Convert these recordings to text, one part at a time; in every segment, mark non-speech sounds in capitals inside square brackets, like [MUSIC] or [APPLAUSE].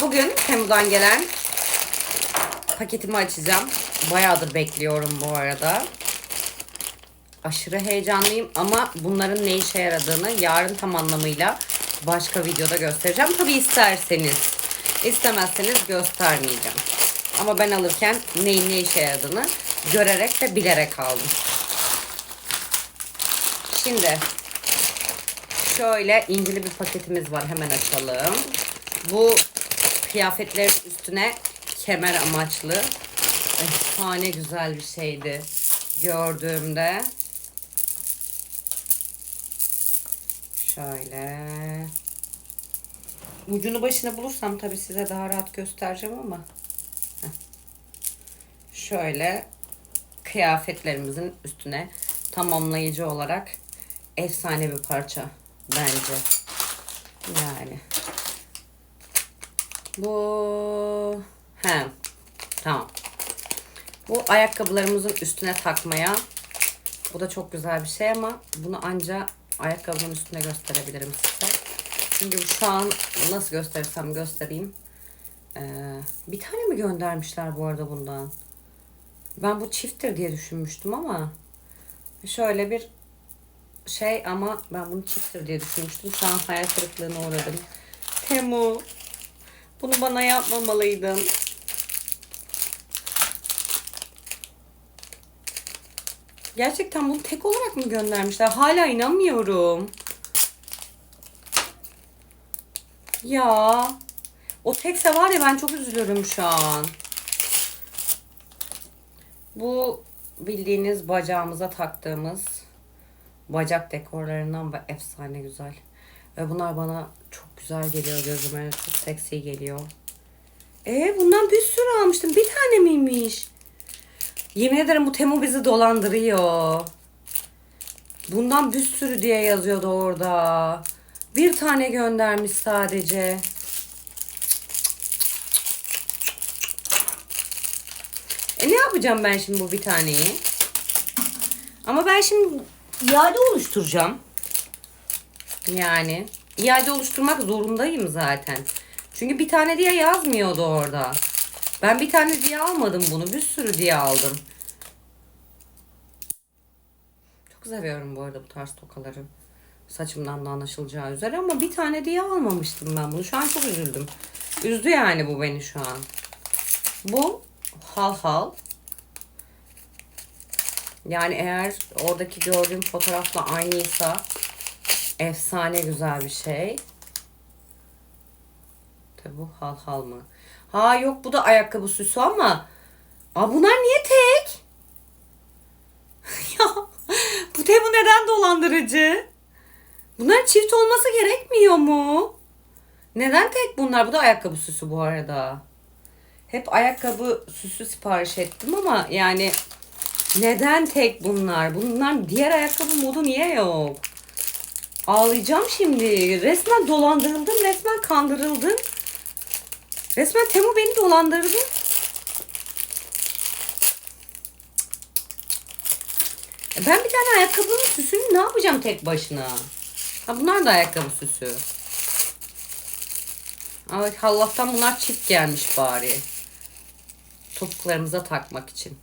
Bugün Temu'dan gelen paketimi açacağım. Bayağıdır bekliyorum bu arada. Aşırı heyecanlıyım ama bunların ne işe yaradığını yarın tam anlamıyla başka videoda göstereceğim. Tabi isterseniz. istemezseniz göstermeyeceğim. Ama ben alırken neyin ne işe yaradığını görerek ve bilerek aldım. Şimdi şöyle incili bir paketimiz var. Hemen açalım. Bu kıyafetlerin üstüne kemer amaçlı. Efsane güzel bir şeydi. Gördüğümde. Şöyle. Ucunu başına bulursam tabii size daha rahat göstereceğim ama. Şöyle kıyafetlerimizin üstüne tamamlayıcı olarak efsane bir parça bence. Yani. Bu he tamam. Bu ayakkabılarımızın üstüne takmaya. Bu da çok güzel bir şey ama bunu anca ayakkabının üstüne gösterebilirim size. Çünkü şu an nasıl gösterirsem göstereyim. Ee, bir tane mi göndermişler bu arada bundan? Ben bu çifttir diye düşünmüştüm ama şöyle bir şey ama ben bunu çifttir diye düşünmüştüm. Şu an hayal kırıklığına uğradım. Temu bunu bana yapmamalıydın. Gerçekten bunu tek olarak mı göndermişler? Hala inanmıyorum. Ya. O tekse var ya ben çok üzülürüm şu an. Bu bildiğiniz bacağımıza taktığımız bacak dekorlarından ve efsane güzel. Ve bunlar bana çok güzel geliyor gözüme. Çok seksi geliyor. E bundan bir sürü almıştım. Bir tane miymiş? Yemin ederim bu Temu bizi dolandırıyor. Bundan bir sürü diye yazıyordu orada. Bir tane göndermiş sadece. E ne yapacağım ben şimdi bu bir taneyi? Ama ben şimdi iade oluşturacağım. Yani iade oluşturmak zorundayım zaten. Çünkü bir tane diye yazmıyordu orada. Ben bir tane diye almadım bunu. Bir sürü diye aldım. Çok seviyorum bu arada bu tarz tokaları. Saçımdan da anlaşılacağı üzere ama bir tane diye almamıştım ben bunu. Şu an çok üzüldüm. Üzdü yani bu beni şu an. Bu hal hal. Yani eğer oradaki gördüğüm fotoğrafla aynıysa efsane güzel bir şey. Tabi bu hal hal mı? Ha yok bu da ayakkabı süsü ama. Aa bunlar niye tek? [LAUGHS] ya bu Temu neden dolandırıcı? Bunlar çift olması gerekmiyor mu? Neden tek bunlar? Bu da ayakkabı süsü bu arada. Hep ayakkabı süsü sipariş ettim ama yani neden tek bunlar? Bunlar diğer ayakkabı modu niye yok? Ağlayacağım şimdi. Resmen dolandırıldım, resmen kandırıldım. Resmen Temu beni dolandırdı. E Ben bir tane ayakkabının süsünü ne yapacağım tek başına? Ha bunlar da ayakkabı süsü. Evet Allah'tan bunlar çift gelmiş bari. Topuklarımıza takmak için.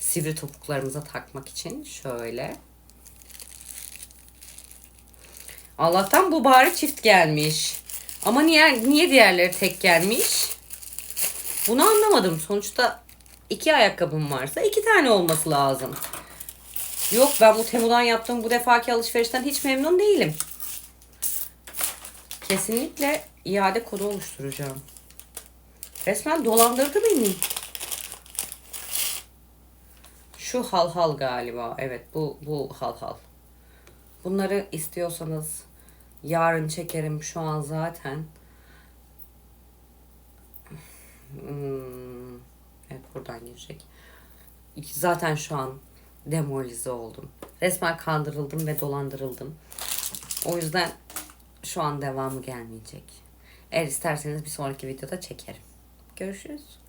Sivri topuklarımıza takmak için şöyle. Allah'tan bu bari çift gelmiş. Ama niye niye diğerleri tek gelmiş? Bunu anlamadım. Sonuçta iki ayakkabım varsa iki tane olması lazım. Yok ben bu Temu'dan yaptığım bu defaki alışverişten hiç memnun değilim. Kesinlikle iade kodu oluşturacağım. Resmen dolandırdı beni. Şu hal hal galiba. Evet bu bu hal hal. Bunları istiyorsanız yarın çekerim şu an zaten. Hmm, evet buradan girecek. Zaten şu an demoralize oldum. Resmen kandırıldım ve dolandırıldım. O yüzden şu an devamı gelmeyecek. Eğer isterseniz bir sonraki videoda çekerim. Görüşürüz.